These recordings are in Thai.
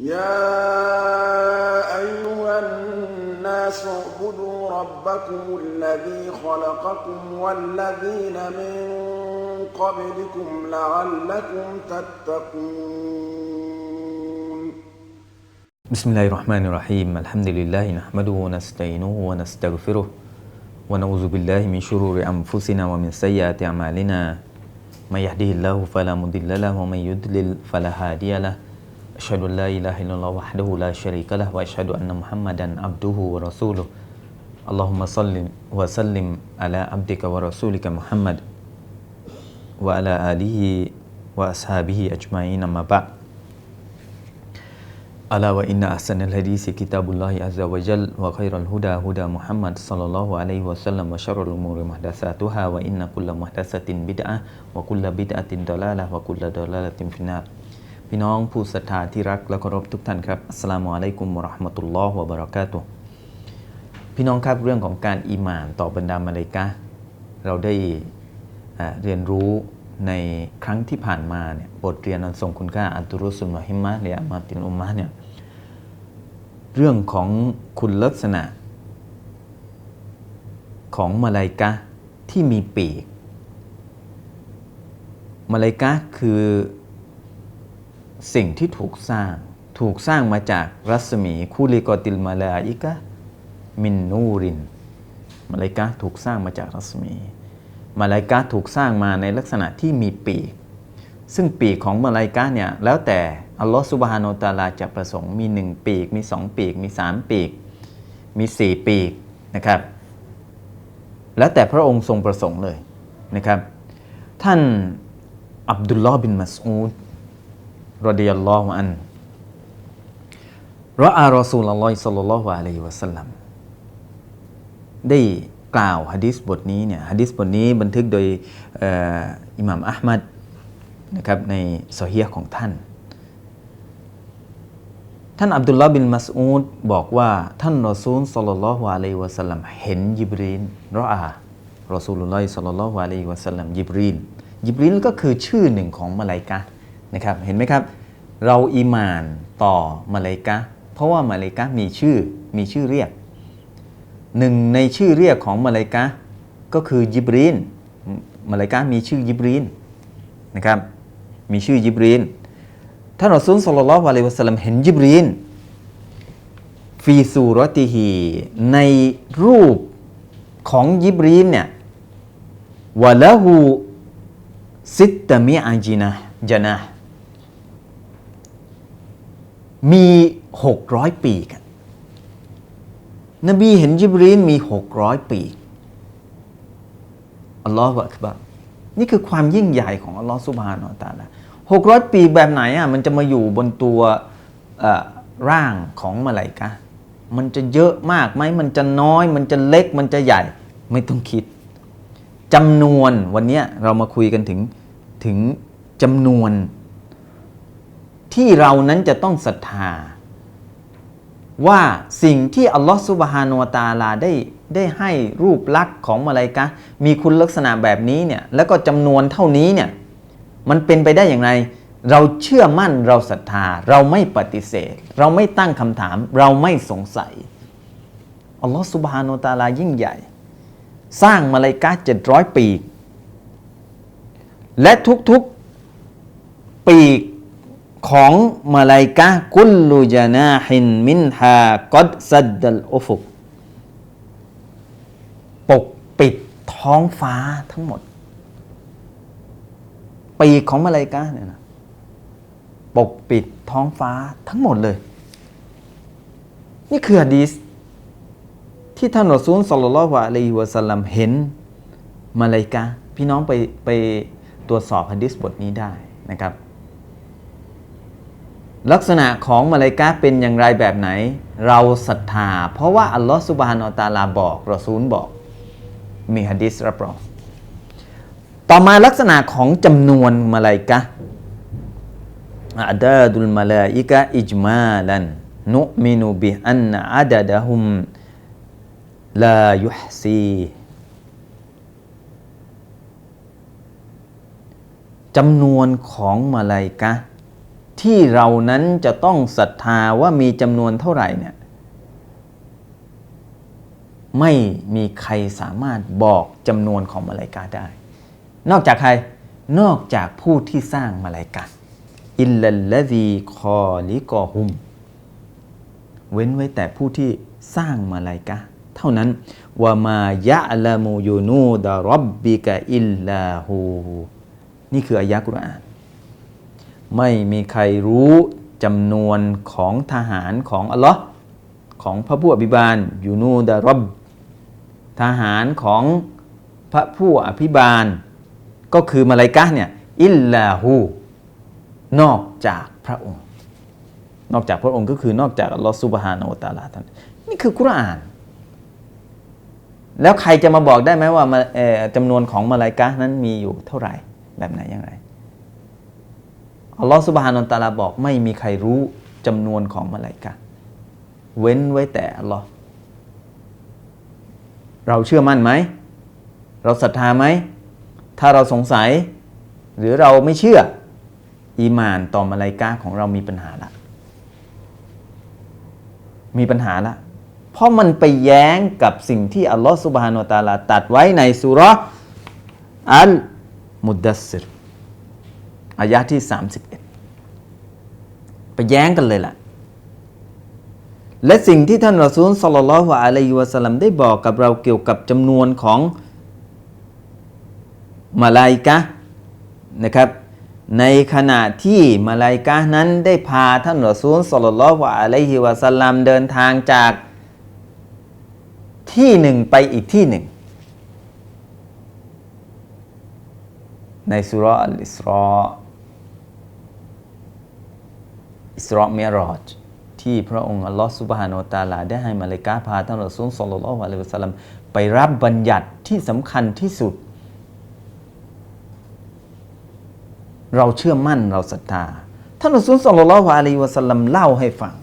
يا أيها الناس اعبدوا ربكم الذي خلقكم والذين من قبلكم لعلكم تتقون. بسم الله الرحمن الرحيم. الحمد لله نحمده ونستعينه ونستغفره ونعوذ بالله من شرور أنفسنا ومن سيئات أعمالنا. من يهده الله فلا مضل له ومن يضلل فلا هادي له. أشهد أن لا إله إلا الله وحده لا شريك له وأشهد أن محمدا عبده ورسوله. اللهم صل وسلم على عبدك ورسولك محمد وعلى آله وأصحابه أجمعين أما بعد. ألا وإن أحسن الحديث كتاب الله عز وجل وخير الهدى هدى محمد صلى الله عليه وسلم وشر الأمور محدثاتها وإن كل محدثة بدعة وكل بدعة ضلالة وكل ضلالة في النار. พี่น้องผู้ศรัทธาที่รักและเคารพทุกท่านครับอัสลามุอะลัยกุมวะราะห์มะตุลลอฮ์วะบะเราะกาตุพี่น้องครับเรื่องของการอีหม่านต่อบรรดามาเลกะเราได้เรียนรู้ในครั้งที่ผ่านมาเนี่ยบทเรียนอันทรงคุณค่าอัลตุรุสุลวะฮิมะห์และอามาตินอุมมะเนี่ยเรื่องของคุณลักษณะของมาลายกะที่มีปีก มาลายกะคือ สิ่งที่ถูกสร้าง ถูกสร้างมาจากรัศมีคูลิกอติลมาลาอิกะมินนูรินมาลายกะถูกสร้างมาจากรัศมี มาลายกะถูกสร้างมาในลักษณะที่มีปีก ซึ่งปีกของมาลายกะเนี่ยแล้วแต่อัลลอฮฺสุบฮานาตาลาจะประสงค์มีหนึ่งปีก มีสองปีก มีสามปีก มีสี่ปีกนะครับ แล้วแต่พระองค์ทรงประสงค์เลยนะครับ ท่านอับดุลลอฮ์บินมัสอูด รดิยัลลอฮุอันรออารอซูลลอฮ์สัลลัลลอฮุอะลัยฮิวะสัลลัมได้กล่าวฮะดิษบทนี้เนี่ยฮะดิษบทนี้บันทึกโดยอิหม่ามอัลมัดนะครับในโซเฮียของท่าน ท่านอับดุลลาบินมัสอูดบอกว่าท่านรอซูลสัลลัลลอฮุอะลัยฮิวะสัลลัมเห็นยิบรีนรออารอซูลุลลอฮิสัลลัลลอฮุอะลัยฮิวะสัลลัมยิบรีนยิบรีนก็คือชื่อหนึ่งของมาลายกะนะครับเห็นไหมครับ เราอีมานต่อมาเลยกะเพราะว่ามาเลยกะมีชื่อมีชื่อเรียกหนึ่งในชื่อเรียกของมาเลยกะก็คือยิบรีนมาเลยกะมีชื่อยิบรีนนะครับมีชื่อยิบรีนท่านรอซูลสัลลัลลอฮุอะลัยวะสัลลัมเห็นยิบรีนฟีซูรติฮีในรูปของยิบรีนเนี่ยวะละหูซิตตมิอาจินะจนะ มีหกร้อยปีกัน นบีเห็นยิบรีนมีหกร้อยปีอัลลอฮฺวะอักบัรนี่คือความยิ่งใหญ่ของอัลลอฮฺสุบฮานาอัลตะอาลาหกร้อยปีแบบไหนอะมันจะมาอยู่บนตัวร่างของมาลายกะมันจะเยอะมากไหมมันจะน้อย มันจะเล็กมันจะใหญ่ ไม่ต้องคิดจำนวนวันนี้เรามาคุยกันถึงถึงจำนวน ที่เรานั้นจะต้องศรัทธา ว่าสิ่งที่อัลลอฮฺสุบฮานุวตาลาได้ได้ให้รูปลักษณ์ของมาลายกะมีคุณลักษณะแบบนี้เนี่ยแล้วก็จำนวนเท่านี้เนี่ยมันเป็นไปได้อย่างไร เราเชื่อมั่นเราศรัทธา เราไม่ปฏิเสธ เราไม่ตั้งคำถาม เราไม่สงสัยอัลลอฮฺสุบฮานุวตาลายิ่งใหญ่ สร้างมาลายกะเจ็ดร้อยปีกและทุกๆปีก ของมาลายกะกุลลูจานาฮินมินฮากอดซัดดัลอุฟุกปกปิดท้องฟ้าทั้งหมด ปีกของมาลายกะเนี่ยนะปกปิดท้องฟ้าทั้งหมดเลย นี่คือฮะดีษที่ท่านรอซูลสัลลัลลอฮุอะลัยฮิวะสัลลัมเห็นมาลายกะพี่น้องไปไปตรวจสอบฮะดิษบทนี้ได้นะครับ ลักษณะของมาลายกะห์เป็นอย่างไรแบบไหน เราศรัทธา เพราะว่าอัลลอฮฺสุบฮานาอัลตาลาบอกรอซูลบอก มีฮะดิษรับรอง ต่อมาลักษณะของจำนวนมาลายกะห์อาดาดุลมาลาอิกะอิจมาลันนุมินุบิอันอาดะดะฮุมลายุฮซีจำนวนของมาลายกะห์ ที่เรานั้นจะต้องศรัทธาว่ามีจำนวนเท่าไหร่เนี่ยไม่มีใครสามารถบอกจำนวนของมาลายกาได้ นอกจากใครนอกจากผู้ที่สร้างมาลายกาอิลลัลลซีคอลิกอฮุม เว้นไว้แต่ผู้ที่สร้างมาลายกาเท่านั้นวามายะลามูยูนูดะรับบิกะอิลลาฮูนี่คืออายะกุรอาน ไม่มีใครรู้จำนวนของทหารของอัลลอฮ์ของพระผู้อภิบาลยูนูดะรับทหารของพระผู้อภิบาล ก็คือมาลายกาเนี่ยอิลลาฮูนอกจากพระองค์ นอกจากพระองค์ก็คือนอกจากอัลลอฮ์ซุบฮานาอัลตะอาลาท่านนี่คือกุรอาน แล้วใครจะมาบอกได้ไหมว่ามาเอ่อจำนวนของมาลายกานั้นมีอยู่เท่าไหร่แบบไหนอย่างไร อัลลอฮ์ซุบฮานาอัลตาลาบอกไม่มีใครรู้จำนวนของมาลายกาเว้นไว้แต่อัลลอฮ์เราเชื่อมั่นไหม เราศรัทธาไหม ถ้าเราสงสัย หรือเราไม่เชื่อ อีมานต่อมาลายกาของเรามีปัญหาละ มีปัญหาละ เพราะมันไปแย้งกับสิ่งที่อัลลอฮฺสุบฮานาตาลาตัดไว้ในสุรอัลมุดดัสซิร อายะที่ 31 ไปแย้งกันเลยล่ะ และสิ่งที่ท่านรอซูลสลลัลอฮุอะลัยฮิวะสัลลัมได้บอกกับเราเกี่ยวกับจำนวนของมาลาอิกะนะครับ ในขณะที่มาลาอิกะนั้นได้พาท่านรอซูลสลลัลอฮุอะลัยฮิวะสัลลัมเดินทางจากที่หนึ่งไปอีกที่หนึ่งในสุราอัลอิสรอ อิสรอมิรอจที่พระองค์อัลลอฮฺสุบฮานาอัลตะอาลา ได้ให้มาเลายกาพาท่านรอซูลสัลลัลลอฮุอะลัยฮิวะสัลลัมไปรับบัญญัติที่สำคัญที่สุด เราเชื่อมั่นเราศรัทธาท่านรอซูลสัลลัลลอฮุอะลัยฮิวะสัลลัมเล่าให้ฟัง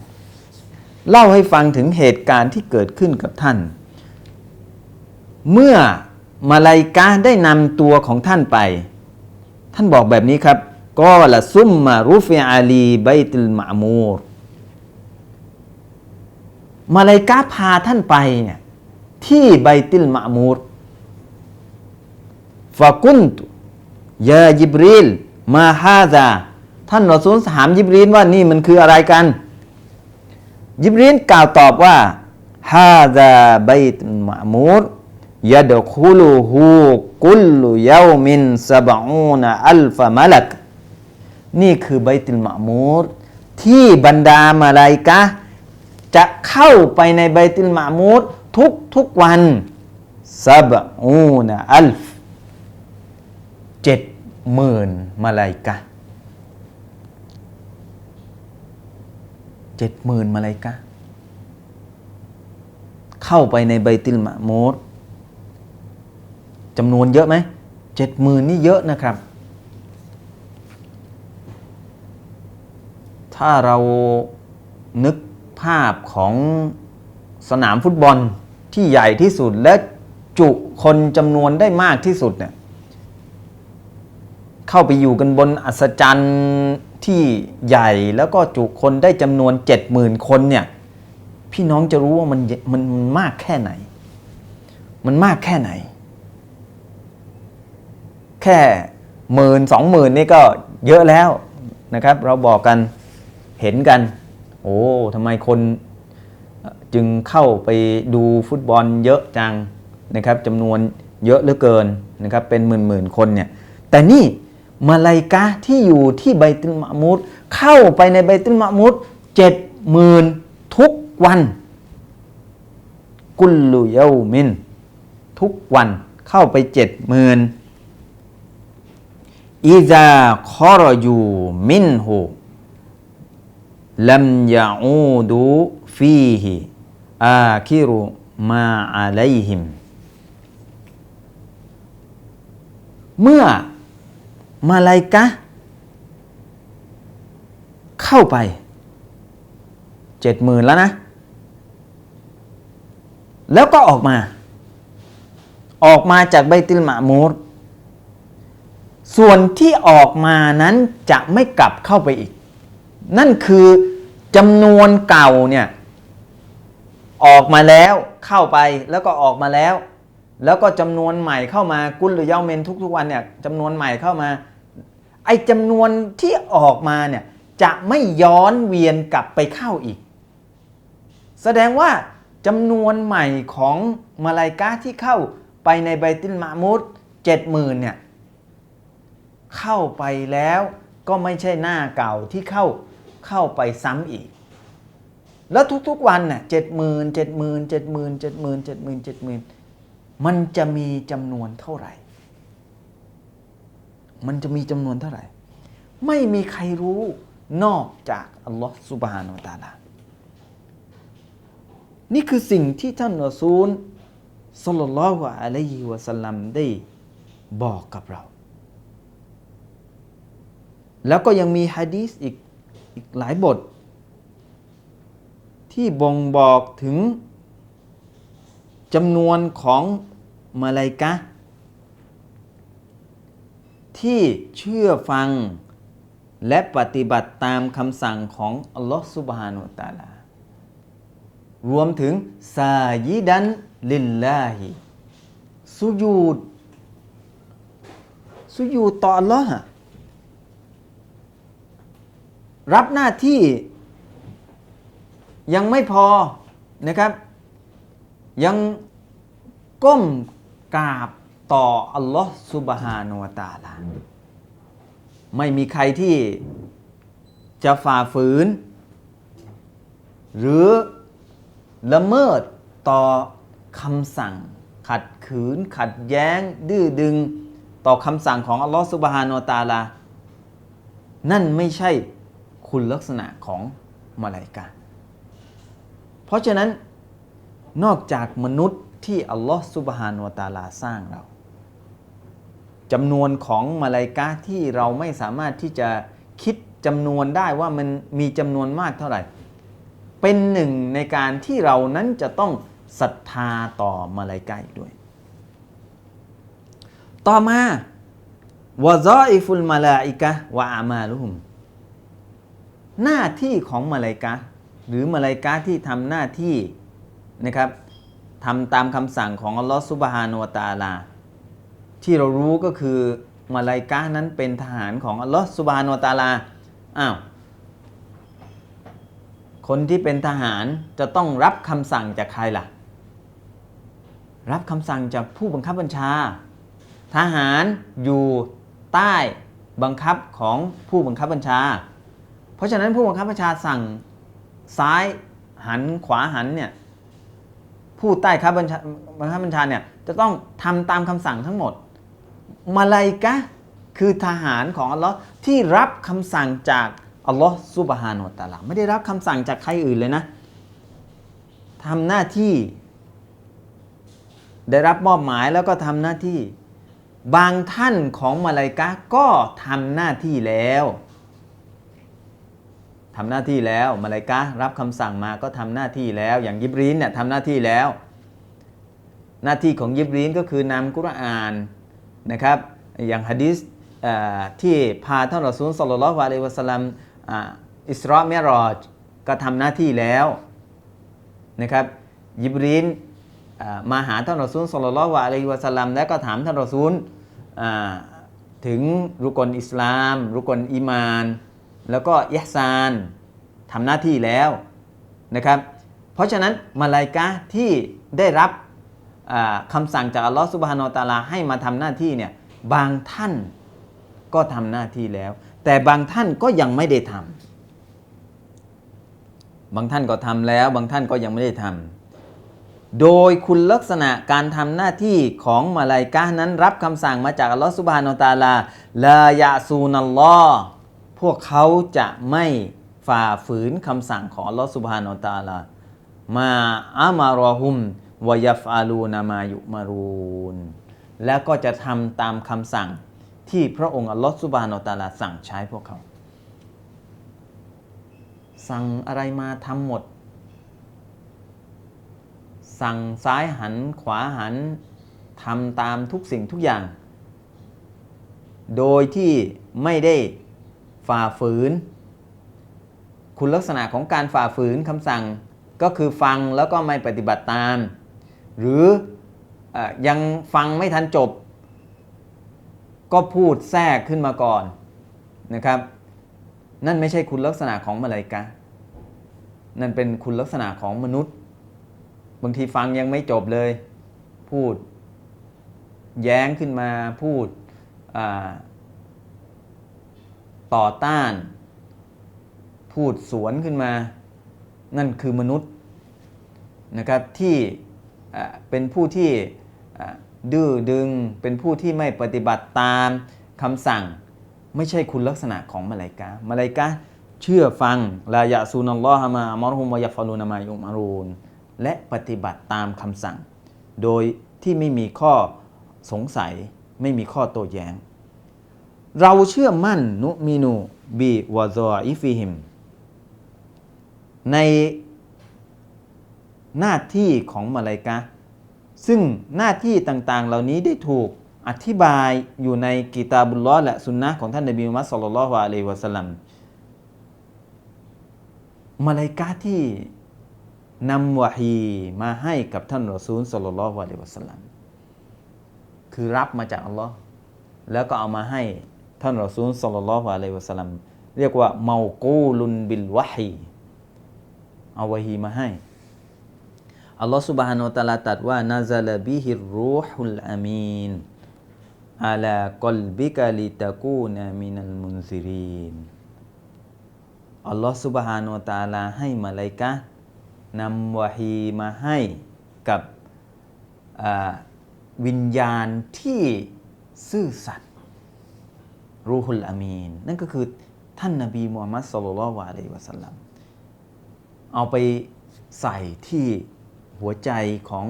เล่าให้ฟังถึงเหตุการณ์ที่เกิดขึ้นกับท่าน เมื่อมาลายกาได้นำตัวของท่านไป ท่านบอกแบบนี้ครับ ก็ละซุมมารุฟิอาลีไบตุลมามูร มาลายกาพาท่านไปเนี่ยที่ไบตุลมามูรฟะกุนตุยาจิบรีลมาฮาซาท่านรอซูลถามยิบรีนว่านี่มันคืออะไรกัน ยิบรีนกล่าวตอบว่าฮาซาไบตุลมามูรยดคุลูฮูกุลยามินซาบะอูนอัลฟะมลัก นี่คือไบตุลมะมูรที่บรรดามาลายกะจะเข้าไปในไบตุลมะมูรทุกทุกวันซาบอูนอัลฟเจ็ดหมื่นมาลายกะเจ็ดหมื่นมาลายกะเข้าไปในไบตุลมะมูรจำนวนเยอะไหมเจ็ดหมื่นนี่เยอะนะครับ ถ้าเรานึกภาพของสนามฟุตบอลที่ใหญ่ที่สุดและจุคนจำนวนได้มากที่สุดเนี่ยเข้าไปอยู่กันบนอัศจรรย์ที่ใหญ่แล้วก็จุคนได้จำนวนเจ็ดหมื่นคนเนี่ยพี่น้องจะรู้ว่ามันมันมากแค่ไหน มันมากแค่ไหน แค่หมื่นสองหมื่นนี่ก็เยอะแล้วนะครับ เราบอกกัน เห็นกัน โอ้ทำไมคนจึงเข้าไปดูฟุตบอลเยอะจังนะครับจำนวนเยอะเหลือเกินนะครับเป็นหมื่นหมื่นๆคนเนี่ยแต่นี่มาลายกาที่อยู่ที่ไบตุลมะมูดเข้าไปในไบตุลมะมูดเจ็ดหมื่นทุกวัน กุลลุเยามิน ทุกวันเข้าไปเจ็ดหมื่นอิซาคอรยูมินหู ลัมยาอูดูฟีฮิอาคิรุมาอะไลฮิม เมื่อมาลายกะ เข้าไปเจ็ดหมื่นแล้วนะ แล้วก็ออกมา ออกมาจากไบตุลมะมูรส่วนที่ออกมานั้นจะไม่กลับเข้าไปอีก นั่นคือจำนวนเก่าเนี่ยออกมาแล้วเข้าไปแล้วก็ออกมาแล้ว แล้วก็จำนวนใหม่เข้ามากุลหรือเยาเมนทุกๆวันเนี่ยจำนวนใหม่เข้ามา ไอ้จำนวนที่ออกมาเนี่ยจะไม่ย้อนเวียนกลับไปเข้าอีก แสดงว่าจำนวนใหม่ของมาลายกาที่เข้าไปในไบตินมามุดเจ็ดหมื่นเนี่ยเข้าไปแล้วก็ไม่ใช่หน้าเก่าที่เข้า เข้าไปซ้ำอีก แล้วทุกๆวันน่ะเจ็ดหมื่นเจ็ดหมื่นเจ็ดหมื่นเจ็ดหมื่นเจ็ดหมื่นเจ็ดหมื่นมันจะมีจำนวนเท่าไหร่ มันจะมีจำนวนเท่าไหร่ ไม่มีใครรู้นอกจากอัลลอฮฺสุบฮานาตาลา นี่คือสิ่งที่ท่านรอซูลสัลลัลลอฮุอะลัยฮิวะสัลลัมได้บอกกับเรา แล้วก็ยังมีฮะดีษอีก อีกหลายบท ที่บ่งบอกถึงจำนวนของมาลายกะ ที่เชื่อฟังและปฏิบัติตามคำสั่งของอัลลอฮฺสุบฮานุตาลา รวมถึงซายิดันลิลลาฮิสุญูดสุญูดต่ออัลลอฮ์ รับหน้าที่ยังไม่พอนะครับ ยังก้มกราบต่ออัลลอฮ์สุบฮานุวตาลาไม่มีใครที่จะฝ่าฝืน หรือละเมิดต่อคำสั่ง ขัดขืน ขัดแย้ง ดื้อดึง ต่อคำสั่งของอัลลอฮฺสุบฮานาอัลตาลา นั่นไม่ใช่ คุณลักษณะของมาลายกาเพราะฉะนั้นนอกจากมนุษย์ที่อัลลอฮฺสุบฮานาอัลตาลาสร้างเราจำนวนของมาลายกาที่เราไม่สามารถที่จะคิดจำนวนได้ว่ามันมีจำนวนมากเท่าไหร่ เป็นหนึ่งในการที่เรานั้นจะต้องศรัทธาต่อมาลายกาอีกด้วย ต่อมาวะซออิฟุลมาลาอิกะวะอามาลุฮุม หน้าที่ของมาลายกาหรือมาลายกาที่ทำหน้าที่นะครับทำตามคำสั่งของอัลลอฮฺซุบฮานวะตาลา ที่เรารู้ก็คือมาลายกานั้นเป็นทหารของอัลลอฮฺซุบฮานวะตาลาอ้าวคนที่เป็นทหารจะต้องรับคำสั่งจากใครล่ะ รับคำสั่งจากผู้บังคับบัญชา ทหารอยู่ใต้บังคับของผู้บังคับบัญชา เพราะฉะนั้นผู้บังคับบัญชาสั่งซ้ายหันขวาหันเนี่ยผู้ใต้คับบัญชาบังคับบัญชาเนี่ยจะต้องทำตามคำสั่งทั้งหมด มาลายกะคือทหารของอัลลอฮ์ที่รับคำสั่งจากอัลลอฮ์ซุบฮานุตะอาลาไม่ได้รับคำสั่งจากใครอื่นเลยนะทำหน้าที่ ได้รับมอบหมายแล้วก็ทำหน้าที่ บางท่านของมาลายกะก็ทำหน้าที่แล้ว ทำหน้าที่แล้วมาลายกะรับคำสั่งมาก็ทำหน้าที่แล้ว อย่างยิบรีนเนี่ยทำหน้าที่แล้ว หน้าที่ของยิบรีนก็คือนำกุรอานนะครับอย่างฮะดิษที่พาท่านรอซูลสลลัลลอฮุอะลัยวะสัลลัมอิสราเมยรอจก็ทำหน้าที่แล้วนะครับยิบรีนมาหาท่านรอซูลสลลัลลอฮุอะลัยวะสัลลัมแล้วก็ถามท่านรอซูลถึงรุกลอิสลาม รุกลอีมาน แล้วก็ยะซานทำหน้าที่แล้วนะครับ เพราะฉะนั้นมาลายกาที่ได้รับอ่าคำสั่งจากอัลลอฮฺสุบฮานาอัลตาลาให้มาทำหน้าที่เนี่ยบางท่านก็ทำหน้าที่แล้ว แต่บางท่านก็ยังไม่ได้ทำบางท่านก็ทำแล้ว บางท่านก็ยังไม่ได้ทำโดยคุณลักษณะการทำหน้าที่ของมาลายกานั้นรับคำสั่งมาจากอัลลอฮฺสุบฮานาอัลตาลาลายะซูนัลลอฮ์ พวกเขาจะไม่ฝ่าฝืนคำสั่งของลอสุบฮานอตาลา มาอามารอฮุมวยัฟอาลูนามายุมารูนแล้วก็จะทำตามคำสั่งที่พระองค์อัลลอฮฺสุบานอตาลาสั่งใช้พวกเขา สั่งอะไรมาทำหมด สั่งซ้ายหันขวาหันทำตามทุกสิ่งทุกอย่าง โดยที่ไม่ได้ ฝ่าฝืน คุณลักษณะของการฝ่าฝืนคำสั่งก็คือฟังแล้วก็ไม่ปฏิบัติตาม หรืออยังฟังไม่ทันจบ ก็พูดแทรกขึ้นมาก่อนนะครับ นั่นไม่ใช่คุณลักษณะของมาลายกานั่นเป็นคุณลักษณะของมนุษย์ บางทีฟังยังไม่จบเลย พูด แย้งขึ้นมาพูด ต่อต้าน พูดสวนขึ้นมา นั่นคือมนุษย์นะครับที่เป็นผู้ที่ดื้อดึง เป็นผู้ที่ไม่ปฏิบัติตามคำสั่ง ไม่ใช่คุณลักษณะของมาลายกามาลายกาเชื่อฟังลายะซูนัลลอฮะมาอัมรฮุมวะยัฟาลูนามายุมารูนและปฏิบัติตามคำสั่ง โดยที่ไม่มีข้อสงสัยไม่มีข้อโต้แย้ง เราเชื่อมั่นนุมินูบีวะซออิฟิฮิม ในหน้าที่ของมาลายกาซึ่งหน้าที่ต่างๆ เหล่านี้ได้ถูกอธิบายอยู่ในกิตาบุลลอและสุนนะของท่านนบีมุฮัมมัดศ็อลลัลลอฮุอะลัยฮิวะสัลลัมมาลายกาที่นำวะฮีมาให้กับท่านรอซูลศ็อลลัลลอฮุอะลัยฮิวะสัลลัมคือรับมาจากอัลลอฮ์แล้วก็เอามาให้ ท่านรอซูลศ็อลลัลลอฮุอะลัยฮิวะสัลลัมเรียกว่าเมากูลุนบิลวะฮีเอาวะฮีมาให้ อัลลอฮ์ سبحانه และ تعالى ตรัสว่านาซาลบิฮิรูฮุลอามีนอาลากลบิกะลิตะกูนามินัลมุนซิรีนอัลลอฮ์ سبحانه และ تعالى ให้มาลายกะห์นำวะฮีมาให้กับอ่าวิญญาณที่ซื่อสัตย์ รูฮุลอามีน นั่นก็คือท่านนบีมูฮัมมัดศ็อลลัลลอฮุอะลัยวะสัลลัมเอาไปใส่ที่หัวใจของ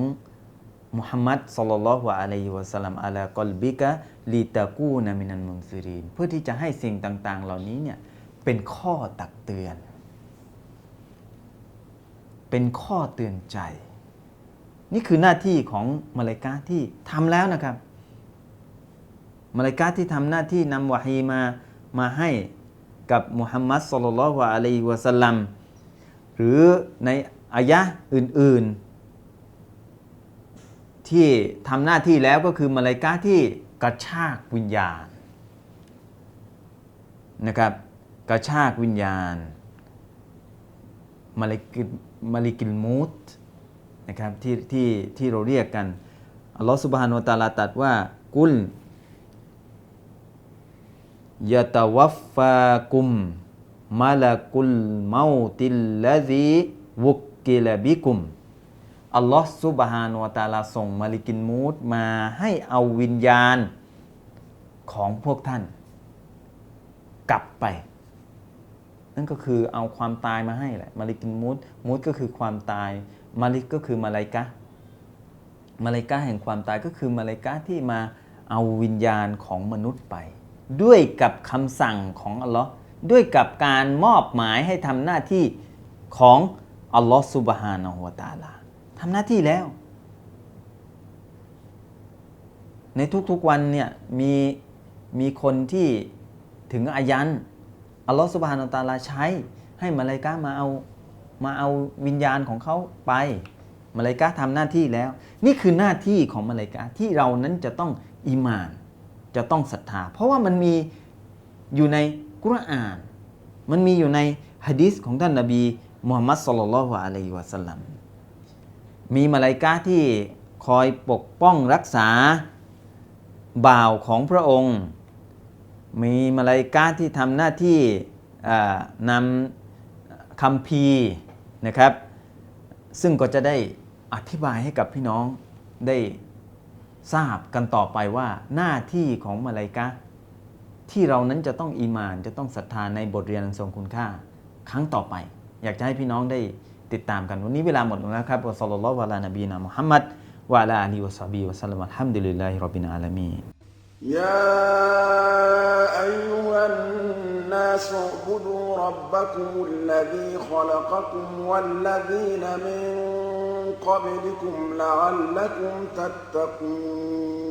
มุฮัมมัดสลลัลลอฮุอะลัยวะสัลลัมอะลากอลบิกะลีตะกูนามินันมุนซิรีนเพื่อที่จะให้สิ่งต่างๆ เหล่านี้เนี่ยเป็นข้อตักเตือน เป็นข้อเตือนใจ นี่คือหน้าที่ของมาลกาที่ทำแล้วนะครับ มาลายกาที่ทำหน้าที่นำวะฮีมามาให้กับมุฮัมมัดสุลลัลลอฮุอะลัยฮิวะสัลลัมหรือในอายะอื่นๆ ที่ทำหน้าที่แล้วก็คือมาลายกาที่กระชากวิญญาณนะครับกระชากวิญญาณมาลิกิมาลิกิลมูตนะครับที่ที่ที่เราเรียกกันอัลลอฮฺสุบฮานุตะอาลาตรัสว่ากุล ยะตะวัฟฟากุมมาลากุลเมาติลลซีวุกกิลบิกุม อัลลอฮ์ซุบฮานวตาลาส่งมาลิกินมูดมาให้เอาวิญญาณของพวกท่าน กลับไป นั่นก็คือเอาความตายมาให้แหละมาลิกินมูดมูดก็คือความตาย มาลิกก็คือมาลายกะมาลายกะแห่งความตายก็คือมาลายกะที่มาเอาวิญญาณของมนุษย์ไป ด้วยกับคำสั่งของอัลลอฮ์ด้วยกับการมอบหมายให้ทำหน้าที่ของอัลลอฮ์ซุบฮานะฮูวตาลาทำหน้าที่แล้ว ในทุกๆวันเนี่ยมีมีคนที่ถึงอายันอัลลอฮ์ซุบฮานะฮูวตาลาใช้ให้มาลกะห์มาเอามาเอาวิญญาณของเขาไปมาลกะห์ทำหน้าที่แล้ว นี่คือหน้าที่ของมาลกะห์ที่เรานั้นจะต้องอีหมาน จะต้องศรัทธา เพราะว่ามันมีอยู่ในกุรอาน มันมีอยู่ในฮะดีษของท่านนบีมุฮัมมัดสลลัลลอฮุอะลัยฮิวะสัลลัมมีมาลายกาที่คอยปกป้องรักษาบ่าวของพระองค์ มีมาลายกาที่ทำหน้าที่นำคำพีนะครับ ซึ่งก็จะได้อธิบายให้กับพี่น้องได้ ทราบกันต่อไปว่าหน้าที่ของมาลายกะที่เรานั้นจะต้องอีมานจะต้องศรัทธาในบทเรียนทรงคุณค่า ครั้งต่อไป อยากจะให้พี่น้องได้ติดตามกันวันนี้เวลาหมดแล้วครับอัสลัลลอฮฺวะลานบีนามุฮัมมัดวะลาอัลีวะซาบีวะสัลลัมอัลฮัมดุลิลลาฮิรับบินอาลามียาอวันนัสอุบุดุรับบักุมุลลัซีขลักักุมวัลลัซีนมิน قبلكم لعلكم تتقون.